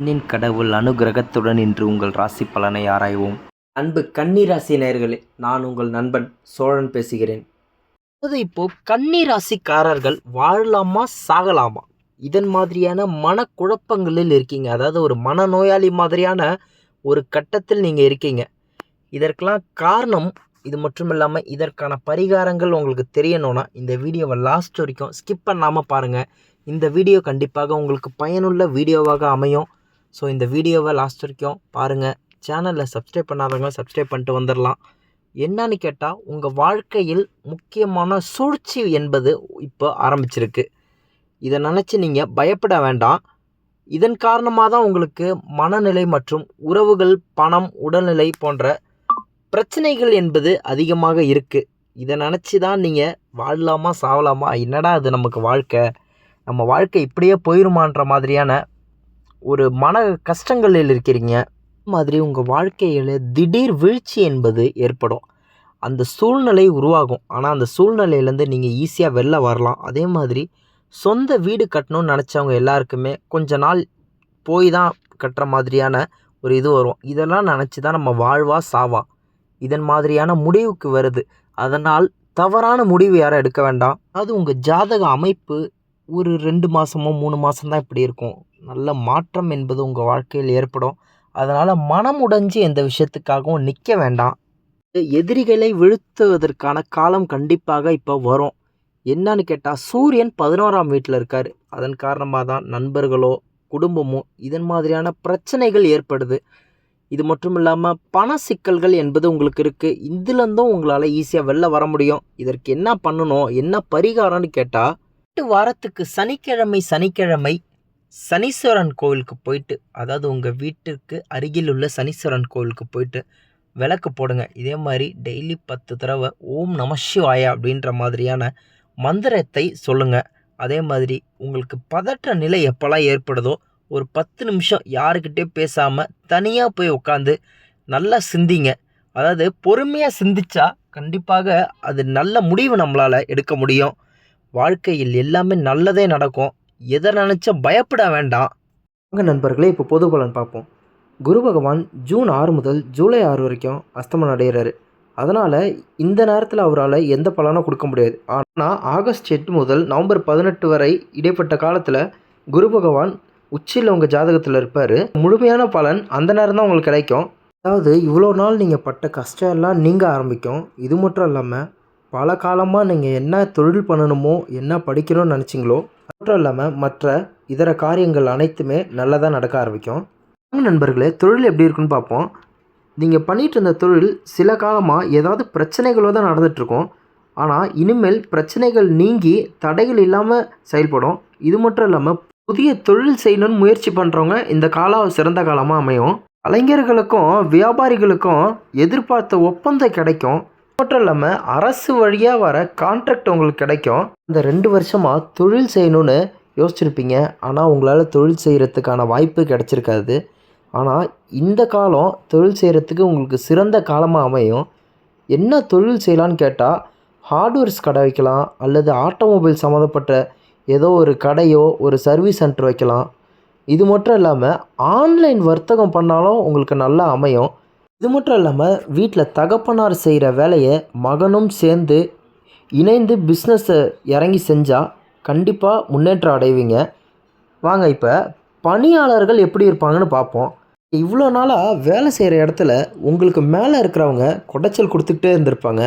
கண்ணின் கடவுள் அனுகிரகத்துடன் இன்று உங்கள் ராசி பலனை ஆராய்வோம். அன்பு கன்னிராசி நேர்களே நான் உங்கள் நண்பன் சோழன் பேசுகிறேன். அதாவது இப்போ கன்னிராசிக்காரர்கள் வாழலாமா சாகலாமா? இதன் மாதிரியான மனக்குழப்பங்களில் இருக்கீங்க. அதாவது ஒரு மனநோயாளி மாதிரியான ஒரு கட்டத்தில் நீங்கள் இருக்கீங்க. இதற்கெல்லாம் காரணம் இது மட்டும் இல்லாமல் இதற்கான பரிகாரங்கள் உங்களுக்கு தெரியணும்னா இந்த வீடியோவை லாஸ்ட் வரைக்கும் ஸ்கிப் பண்ணாமல் பாருங்கள் இந்த வீடியோ கண்டிப்பாக உங்களுக்கு பயனுள்ள வீடியோவாக அமையும். ஸோ இந்த வீடியோவை லாஸ்ட் வரைக்கும் பாருங்கள் சேனலில் சப்ஸ்கிரைப் பண்ணாதவங்க சப்ஸ்கிரைப் பண்ணிட்டு வந்துடலாம் என்னன்னு கேட்டால் உங்கள் வாழ்க்கையில் முக்கியமான சூழ்ச்சி என்பது இப்போ ஆரம்பிச்சிருக்கு. இதை நினச்சி நீங்கள் பயப்பட வேண்டாம். இதன் காரணமாக தான் உங்களுக்கு மனநிலை மற்றும் உறவுகள் பணம் உடல்நிலை போன்ற பிரச்சனைகள் என்பது அதிகமாக இருக்குது இதை நினச்சி தான் நீங்கள் வாழலாமா சாவலாமா? என்னடா இது நமக்கு வாழ்க்கை? நம்ம வாழ்க்கை இப்படியே போயிருமான்ற மாதிரியான ஒரு மன கஷ்டங்களில் இருக்கிறீங்க. மாதிரி உங்கள் வாழ்க்கையில் திடீர் வீழ்ச்சி என்பது ஏற்படும். அந்த சூழ்நிலை உருவாகும். ஆனால் அந்த சூழ்நிலையிலேருந்து நீங்கள் ஈஸியாக வெளில வரலாம். அதே மாதிரி சொந்த வீடு கட்டணும்னு நினச்சவங்க எல்லாருக்குமே கொஞ்ச நாள் போய் தான் கட்டுற மாதிரியான ஒரு இது வரும். இதெல்லாம் நினச்சி தான் நம்ம வாழ்வா சாவா? இதன் மாதிரியான முடிவுக்கு வருது. அதனால் தவறான முடிவு யாரும் எடுக்க வேண்டாம். அது உங்கள் ஜாதக அமைப்பு ஒரு ரெண்டு மாதமோ மூணு மாதம்தான் இப்படி இருக்கும். நல்ல மாற்றம் என்பது உங்கள் வாழ்க்கையில் ஏற்படும். அதனால் மனம் உடைஞ்சு எந்த விஷயத்துக்காகவும் நிற்க வேண்டாம். எதிரிகளை வீழ்த்துவதற்கான காலம் கண்டிப்பாக இப்போ வரும். என்னன்னு கேட்டால் சூரியன் பதினோராம் வீட்டில் இருக்கார். அதன் காரணமாக தான் நண்பர்களோ குடும்பமோ இதன் மாதிரியான பிரச்சனைகள் ஏற்படுது. இது மட்டும் இல்லாமல் பண சிக்கல்கள் என்பது உங்களுக்கு இருக்குது இதுலேருந்தும் உங்களால் ஈஸியாக வெளில வர முடியும். இதற்கு என்ன பண்ணணும் என்ன பரிகாரம்னு கேட்டால் எட்டு வாரத்துக்கு சனிக்கிழமை சனிக்கிழமை சனீஸ்வரன் கோவிலுக்கு போயிட்டு அதாவது உங்கள் வீட்டிற்கு அருகில் உள்ள சனீஸ்வரன் கோவிலுக்கு போயிட்டு விளக்கு போடுங்க. இதே மாதிரி டெய்லி பத்து தடவை ஓம் நம சிவாயா அப்படின்ற மாதிரியான மந்திரத்தை சொல்லுங்கள் அதே மாதிரி உங்களுக்கு பதற்ற நிலை எப்போல்லாம் ஏற்படுதோ ஒரு பத்து நிமிஷம் யாருக்கிட்டே பேசாமல் தனியாக போய் உட்காந்து நல்லா சிந்திங்க. அதாவது பொறுமையாக சிந்திச்சா கண்டிப்பாக அது நல்ல முடிவு நம்மளால் எடுக்க முடியும். வாழ்க்கையில் எல்லாமே நல்லதே நடக்கும். எதை நினச்சா பயப்பட வேண்டாம். வாங்க நண்பர்களே இப்போ பொது பலன் பார்ப்போம். குரு பகவான் ஜூன் ஆறு முதல் ஜூலை ஆறு வரைக்கும் அஸ்தமனம் அடைகிறாரு. அதனால் இந்த நேரத்தில் அவரால் எந்த பலனும் கொடுக்க முடியாது. ஆனால் ஆகஸ்ட் எட்டு முதல் நவம்பர் பதினெட்டு வரை இடைப்பட்ட காலத்தில் குரு பகவான் உச்சியில் உங்கள் ஜாதகத்தில் இருப்பார். முழுமையான பலன் அந்த நேரம் தான் உங்களுக்கு கிடைக்கும். அதாவது இவ்வளோ நாள் நீங்கள் பட்ட கஷ்டம் எல்லாம் நீங்கள் ஆரம்பிக்கும். இது மட்டும் இல்லாமல் பல காலமாக நீங்கள் என்ன தொழில் பண்ணணுமோ என்ன படிக்கணும்னு நினச்சிங்களோ அது மட்டும் இல்லாமல் மற்ற இதர காரியங்கள் அனைத்துமே நல்லதாக நடக்க ஆரம்பிக்கும். வாங்க நண்பர்களே தொழில் எப்படி இருக்குன்னு பார்ப்போம். நீங்கள் பண்ணிகிட்டு இருந்த தொழில் சில காலமாக ஏதாவது பிரச்சனைகளோ தான் நடந்துகிட்ருக்கும் ஆனால் இனிமேல் பிரச்சனைகள் நீங்கி தடைகள் இல்லாமல் செயல்படும். இது மட்டும் இல்லாமல் புதிய தொழில் செய்யணும்னு முயற்சி பண்ணுறவங்க இந்த காலம் சிறந்த காலமாக அமையும். கலைஞர்களுக்கும் வியாபாரிகளுக்கும் எதிர்பார்த்த ஒப்பந்தம் கிடைக்கும். மட்டும் இல்லாமல் அரசு வழியாக வர கான்ட்ராக்ட் உங்களுக்கு கிடைக்கும். இந்த ரெண்டு வருஷமாக தொழில் செய்யணும்னு யோசிச்சிருப்பீங்க. ஆனால் உங்களால் தொழில் செய்கிறதுக்கான வாய்ப்பு கிடச்சிருக்காது. ஆனால் இந்த காலம் தொழில் செய்கிறதுக்கு உங்களுக்கு சிறந்த காலமாக அமையும். என்ன தொழில் செய்யலான்னு கேட்டால் ஹார்ட்வேர்ஸ் கடை வைக்கலாம் அல்லது ஆட்டோமொபைல் சம்மந்தப்பட்ட ஏதோ ஒரு கடையோ ஒரு சர்வீஸ் சென்டர் வைக்கலாம். இது மட்டும் இல்லாமல் ஆன்லைன் வர்த்தகம் பண்ணாலும் உங்களுக்கு நல்லா அமையும். இது மட்டும் இல்லாமல் வீட்டில் தகப்பனார் செய்கிற வேலையை மகனும் சேர்ந்து இணைந்து பிஸ்னஸை இறங்கி செஞ்சால் கண்டிப்பாக முன்னேற்றம் அடைவீங்க. வாங்க இப்போ பணியாளர்கள் எப்படி இருப்பாங்கன்னு பார்ப்போம் இவ்வளோ நாளாக வேலை செய்கிற இடத்துல உங்களுக்கு மேலே இருக்கிறவங்க குடைச்சல் கொடுத்துக்கிட்டே இருந்திருப்பாங்க.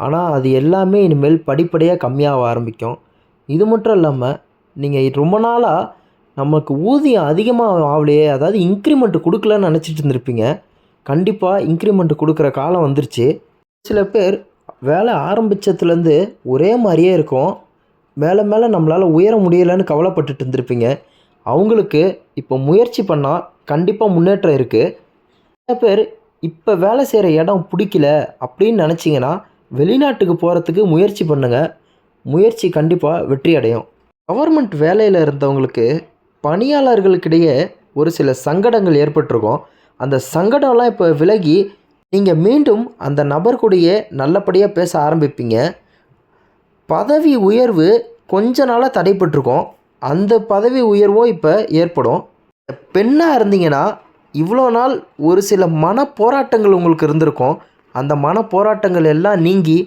ஆனால் அது எல்லாமே இனிமேல் படிப்படியாக கம்மியாக ஆரம்பிக்கும். இது மட்டும் இல்லாமல் நீங்கள் ரொம்ப நாளாக நமக்கு ஊதியம் அதிகமாக ஆகலையே அதாவது இன்க்ரிமெண்ட் கொடுக்கலன்னு நினச்சிட்டு இருந்திருப்பீங்க. கண்டிப்பாக இன்க்ரிமெண்ட் கொடுக்குற காலம் வந்துருச்சு. சில பேர் வேலை ஆரம்பித்ததுலேருந்து ஒரே மாதிரியே இருக்கும். மேலே மேலே நம்மளால் உயர முடியலைன்னு கவலைப்பட்டுட்டு இருந்திருப்பீங்க. அவங்களுக்கு இப்போ முயற்சி பண்ணால் கண்டிப்பாக முன்னேற்றம் இருக்குது சில பேர் இப்போ வேலை செய்கிற இடம் பிடிக்கல அப்படின்னு நினச்சிங்கன்னா வெளிநாட்டுக்கு போகிறதுக்கு முயற்சி பண்ணுங்கள் முயற்சி கண்டிப்பாக வெற்றி அடையும். கவர்மெண்ட் வேலையில் இருந்தவங்களுக்கு பணியாளர்களுக்கிடையே ஒரு சில சங்கடங்கள் ஏற்பட்டிருக்கும். அந்த சங்கடம்லாம் இப்போ விலகி நீங்கள் மீண்டும் அந்த நபர் கூடயே நல்லபடியாக பேச ஆரம்பிப்பீங்க. பதவி உயர்வு கொஞ்ச நாளாக தடைப்பட்டிருக்கோம் அந்த பதவி உயர்வும் இப்போ ஏற்படும். பெண்ணாக இருந்தீங்கன்னா இவ்வளோ நாள் ஒரு சில மன போராட்டங்கள் உங்களுக்கு இருந்திருக்கும். அந்த மன போராட்டங்கள் எல்லாம் நீங்கி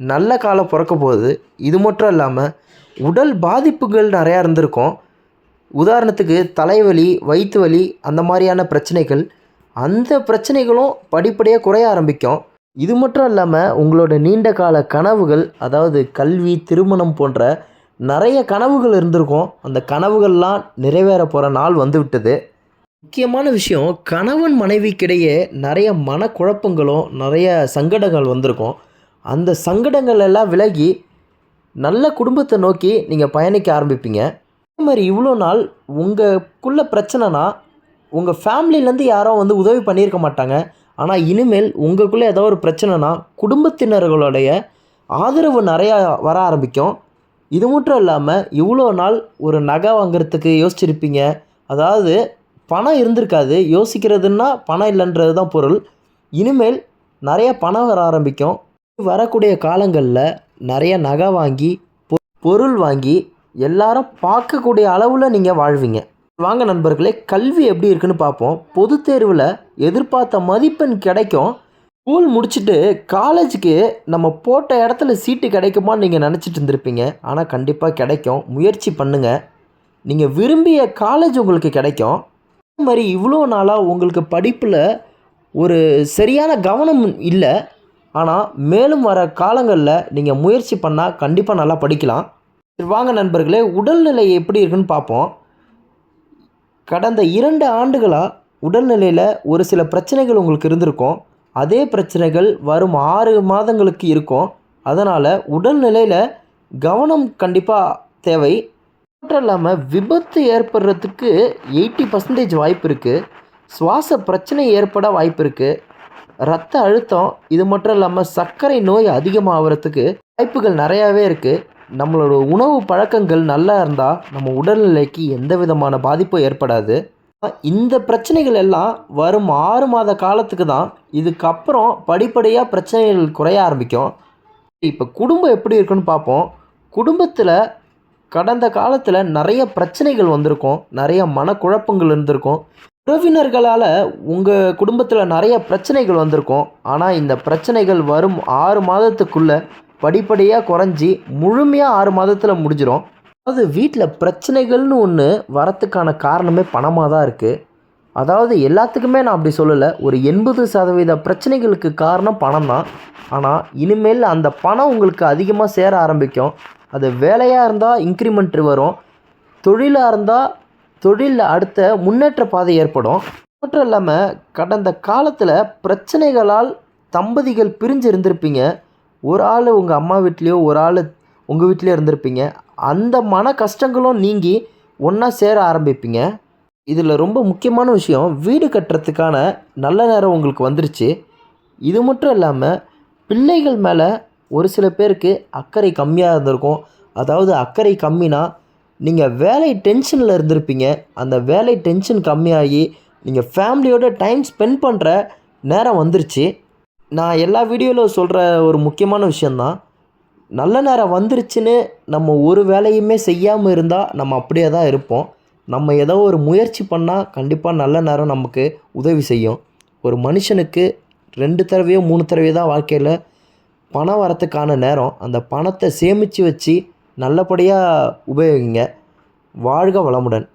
நல்ல காலம் பிறக்க போகுது. இது மட்டும் இல்லாமல் உடல் பாதிப்புகள் நிறையா இருந்திருக்கும். உதாரணத்துக்கு தலைவலி வயிற்று வலி அந்த மாதிரியான பிரச்சனைகள் அந்த பிரச்சனைகளும் படிப்படியாக குறைய ஆரம்பிக்கும். இது மட்டும் இல்லாமல் உங்களோட நீண்ட கால கனவுகள் அதாவது கல்வி திருமணம் போன்ற நிறைய கனவுகள் இருந்திருக்கும். அந்த கனவுகள்லாம் நிறைவேற போகிற நாள் வந்து விட்டது முக்கியமான விஷயம் கணவன் மனைவிக்கிடையே நிறைய மனக்குழப்பங்களும் நிறைய சங்கடங்கள் வந்திருக்கும். அந்த சங்கடங்கள் எல்லாம் விலகி நல்ல குடும்பத்தை நோக்கி நீங்கள் பயணிக்க ஆரம்பிப்பீங்க. அதே மாதிரி இவ்வளோ நாள் உங்களுக்குள்ள பிரச்சனைனா உங்கள் ஃபேமிலிலேருந்து யாரும் வந்து உதவி பண்ணியிருக்க மாட்டாங்க. ஆனால் இனிமேல் உங்களுக்குள்ளே ஏதோ ஒரு பிரச்சனைனா குடும்பத்தினர்களுடைய ஆதரவு நிறையா வர ஆரம்பிக்கும். இது மட்டும் இல்லாமல் இவ்வளோ நாள் ஒரு நகை வாங்குறதுக்கு யோசிச்சிருப்பீங்க. அதாவது பணம் இருந்திருக்காது. யோசிக்கிறதுன்னா பணம் இல்லைன்றது தான் பொருள். இனிமேல் நிறைய பணம் வர ஆரம்பிக்கும். வரக்கூடிய காலங்களில் நிறைய நகை வாங்கி பொ- பொருள் வாங்கி எல்லாரும் பார்க்கக்கூடிய அளவில் நீங்கள் வாழ்வீங்க. வாங்க நண்பர்களே கல்வி எப்படி இருக்குன்னு பார்ப்போம். பொதுத் தேர்வில் எதிர்பார்த்த மதிப்பெண் கிடைக்கும். ஸ்கூல் முடிச்சுட்டு காலேஜுக்கு நம்ம போட்ட இடத்துல சீட்டு கிடைக்குமான்னு நீங்கள் நினச்சிட்டு இருந்திருப்பீங்க. ஆனால் கண்டிப்பாக கிடைக்கும். முயற்சி பண்ணுங்கள் நீங்கள் விரும்பிய காலேஜ் உங்களுக்கு கிடைக்கும். அதே மாதிரி இவ்வளோ நாளாக உங்களுக்கு படிப்பில் ஒரு சரியான கவனம் இல்லை. ஆனால் மேலும் வர காலங்களில் நீங்கள் முயற்சி பண்ணால் கண்டிப்பாக நல்லா படிக்கலாம். சரி, வாங்க நண்பர்களே உடல்நிலை எப்படி இருக்குன்னு பார்ப்போம். கடந்த இரண்டு ஆண்டுகளாக உடல்நிலையில் ஒரு சில பிரச்சனைகள் உங்களுக்கு இருந்திருக்கும். அதே பிரச்சனைகள் வரும் ஆறு மாதங்களுக்கு இருக்கும். அதனால் உடல்நிலையில் கவனம் கண்டிப்பாக தேவை. மட்டும் இல்லாமல் விபத்து ஏற்படுறதுக்கு எயிட்டி பர்சன்டேஜ் வாய்ப்பு இருக்குது சுவாச பிரச்சனை ஏற்பட வாய்ப்பு இருக்குது ரத்த அழுத்தம் இது மட்டும் இல்லாமல் சர்க்கரை நோய் அதிகமாகிறதுக்கு வாய்ப்புகள் நிறையாவே இருக்குது நம்மளோட உணவு பழக்கங்கள் நல்லா இருந்தால் நம்ம உடல்நிலைக்கு எந்த விதமான பாதிப்பும் ஏற்படாது. இந்த பிரச்சனைகள் எல்லாம் வரும் ஆறு மாத காலத்துக்கு தான். இதுக்கப்புறம் படிப்படியாக பிரச்சனைகள் குறைய ஆரம்பிக்கும். இப்போ குடும்பம் எப்படி இருக்குன்னு பார்ப்போம். குடும்பத்தில் கடந்த காலத்தில் நிறைய பிரச்சனைகள் வந்திருக்கும். நிறைய மனக்குழப்பங்கள் இருந்திருக்கும். உறவினர்களால் உங்கள் குடும்பத்தில் நிறைய பிரச்சனைகள் வந்திருக்கும். ஆனால் இந்த பிரச்சனைகள் வரும் ஆறு மாதத்துக்குள்ளே படிப்படியாக குறைஞ்சி முழுமையாக ஆறு மாதத்தில் முடிஞ்சிடும் அதாவது வீட்டில் பிரச்சனைகள்னு ஒன்று வரத்துக்கான காரணமே பணமாக தான் இருக்குது அதாவது எல்லாத்துக்குமே நான் அப்படி சொல்லலை ஒரு எண்பது சதவீத பிரச்சனைகளுக்கு காரணம் பணம் தான் ஆனால் இனிமேல் அந்த பணம் உங்களுக்கு அதிகமாக சேர ஆரம்பிக்கும். அது வேலையாக இருந்தால் இன்க்ரிமெண்ட் வரும். தொழிலாக இருந்தால் தொழிலில் அடுத்த முன்னேற்ற பாதை ஏற்படும். மட்டும் இல்லாமல் கடந்த காலத்தில் பிரச்சனைகளால் தம்பதிகள் பிரிஞ்சு இருந்திருப்பீங்க. ஒரு ஆள் உங்கள் அம்மா வீட்லேயோ ஒரு ஆள் உங்கள் வீட்லேயோ இருந்திருப்பீங்க. அந்த மன கஷ்டங்களும் நீங்கி ஒன்றா சேர ஆரம்பிப்பீங்க. இதில் ரொம்ப முக்கியமான விஷயம் வீடு கட்டுறதுக்கான நல்ல நேரம் உங்களுக்கு வந்துருச்சு. இது மட்டும் இல்லாமல் பிள்ளைகள் மேலே ஒரு சில பேருக்கு அக்கறை கம்மியாக இருந்திருக்கும். அதாவது அக்கறை கம்மினா நீங்கள் வேலை டென்ஷனில் இருந்திருப்பீங்க. அந்த வேலை டென்ஷன் கம்மியாகி நீங்கள் ஃபேமிலியோட டைம் ஸ்பெண்ட் பண்ணுற நேரம் வந்துருச்சு. நான் எல்லா வீடியோவில் சொல்கிற ஒரு முக்கியமான விஷயந்தான் நல்ல நேரம் வந்துருச்சுன்னு நம்ம ஒரு வேலையுமே செய்யாமல் இருந்தால் நம்ம அப்படியே தான் இருப்போம். நம்ம ஏதோ ஒரு முயற்சி பண்ணால் கண்டிப்பாக நல்ல நேரம் நமக்கு உதவி செய்யும். ஒரு மனுஷனுக்கு ரெண்டு தடவையோ மூணு தடவையோ தான் வாழ்க்கையில் பணம் வரத்துக்கான நேரம். அந்த பணத்தை சேமித்து வச்சு நல்லபடியாக உபயோகிங்க. வாழ்க வளமுடன்.